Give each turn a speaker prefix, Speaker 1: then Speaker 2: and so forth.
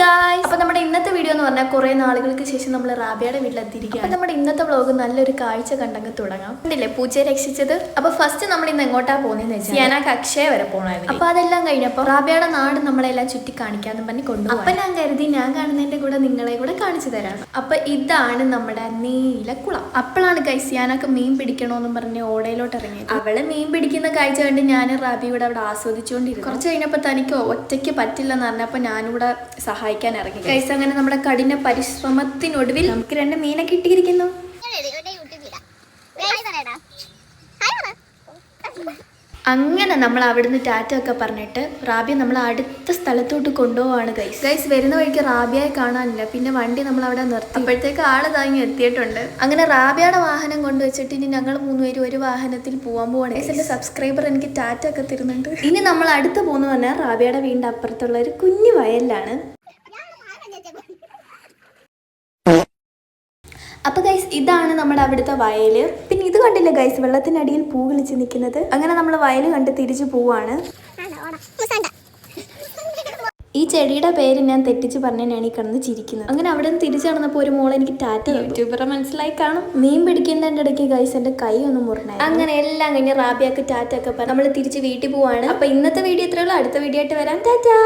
Speaker 1: Guys അപ്പോൾ നമ്മുടെ ഇന്നത്തെ വീഡിയോ എന്ന് പറഞ്ഞാൽ കുറേ നാളുകൾക്ക് ശേഷം നമ്മൾ റാബിയുടെ വീട്ടിലെത്തിയിരിക്കുകയാണ്. അപ്പോൾ നമ്മുടെ ഇന്നത്തെ വ്ളോഗ് നല്ലൊരു കാഴ്ച കണ്ടങ്ങ് തുടങ്ങാം. കണ്ടില്ലേ? പൂച്ചയെ രക്ഷിച്ചത്. അപ്പോൾ ഫസ്റ്റ് നമ്മൾ ഇന്ന് എങ്ങോട്ടാ പോകുന്നതെന്ന് വെച്ചാൽ ഞാൻ ആ അക്ഷയ വരെ പോകണമായിരുന്നു അപ്പോൾ അതെല്ലാം കഴിഞ്ഞപ്പോൾ റാബിയുടെ നാട് നമ്മളെല്ലാം ചുറ്റി കാണിക്കാന്ന് പറഞ്ഞു കൊണ്ടു അപ്പം ഞാൻ കരുതി ഞാൻ കാണുന്നതിന്റെ കൂടെ നിങ്ങളെ കൂടെ കാണിച്ചു തരാം. അപ്പൊ ഇതാണ് നമ്മുടെ നീലക്കുളം അപ്പോഴാണ് കൈസിയാനക്ക് ഞാനൊക്കെ മീൻ പിടിക്കണോന്നും പറഞ്ഞ് ഓടയിലോട്ട് ഇറങ്ങിയത്. അവൾ മീൻ പിടിക്കുന്ന കാഴ്ച കണ്ട് ഞാൻ റാബി ഇവിടെ അവിടെ ആസ്വദിച്ചുകൊണ്ടിരിക്കും കുറച്ച് കഴിഞ്ഞപ്പോൾ തനിക്ക് ഒറ്റയ്ക്ക് പറ്റില്ലെന്ന് പറഞ്ഞപ്പോൾ ഞാനിവിടെ സഹായിക്കാൻ ഇറങ്ങി. ഗൈസ് അങ്ങനെ നമ്മുടെ കഠിന പരിശ്രമത്തിനൊടുവിൽ നമുക്ക് രണ്ട് മീനെ കിട്ടിയിരിക്കുന്നു. അങ്ങനെ നമ്മൾ അവിടുന്ന് ടാറ്റ ഒക്കെ പറഞ്ഞിട്ട് റാബിയ നമ്മൾ അടുത്ത സ്ഥലത്തോട്ട് കൊണ്ടുപോവാണ് ഗൈസ് ഗൈസ് വരുന്ന വഴിക്ക് റാബിയയെ കാണാനില്ല. പിന്നെ വണ്ടി നമ്മൾ അവിടെ നിർത്തി. അപ്പോഴത്തേക്ക് ആൾ താങ്ങി എത്തിയിട്ടുണ്ട്. അങ്ങനെ റാബിയയുടെ വാഹനം കൊണ്ടുവച്ചിട്ട് ഇനി ഞങ്ങൾ മൂന്നുപേരും ഒരു വാഹനത്തിൽ പോകാൻ പോവാണ്. ഗൈസ് എന്റെ സബ്സ്ക്രൈബർ എനിക്ക് ടാറ്റ ഒക്കെ തരുന്നുണ്ട്. ഇനി നമ്മൾ അടുത്ത് പോകുന്ന പറഞ്ഞാൽ റാബിയയുടെ വീടിന്റെ അപ്പുറത്തുള്ള ഒരു കുഞ്ഞു വയലിലാണ്. അപ്പൊ ഗൈസ് ഇതാണ് നമ്മുടെ അവിടുത്തെ വയൽ. പിന്നെ ഇത് കണ്ടില്ല ഗൈസ് വെള്ളത്തിനടിയിൽ പൂ വിളിച്ച് നിൽക്കുന്നത്? അങ്ങനെ നമ്മൾ വയൽ കണ്ട് തിരിച്ചു പോവാണ്. ഈ ചെടിയുടെ പേര് ഞാൻ തെറ്റിച്ച് പറഞ്ഞാണ് ഈ കിടന്ന് ചിരിക്കുന്നത്. അങ്ങനെ അവിടെ നിന്ന് തിരിച്ചു നടന്നപ്പോൾ ഒരു മോൾ എനിക്ക് ടാറ്റ യൂട്യൂബറെ മനസ്സിലായി കാണും. മീൻ പിടിക്കുന്നതിന്റെ ഇടയ്ക്ക് ഗൈസ് എന്റെ കൈ ഒന്ന് മുറിഞ്ഞായി അങ്ങനെ എല്ലാം കഴിഞ്ഞ് റാബിയാക്ക് ടാറ്റ ഒക്കെ പറഞ്ഞ് നമ്മൾ തിരിച്ച് വീട്ടിൽ പോവാണ്. അപ്പൊ ഇന്നത്തെ വീഡിയോ ഇത്രയുള്ളൂ അടുത്ത വീഡിയോ ആയിട്ട് വരാം. ടാറ്റാ!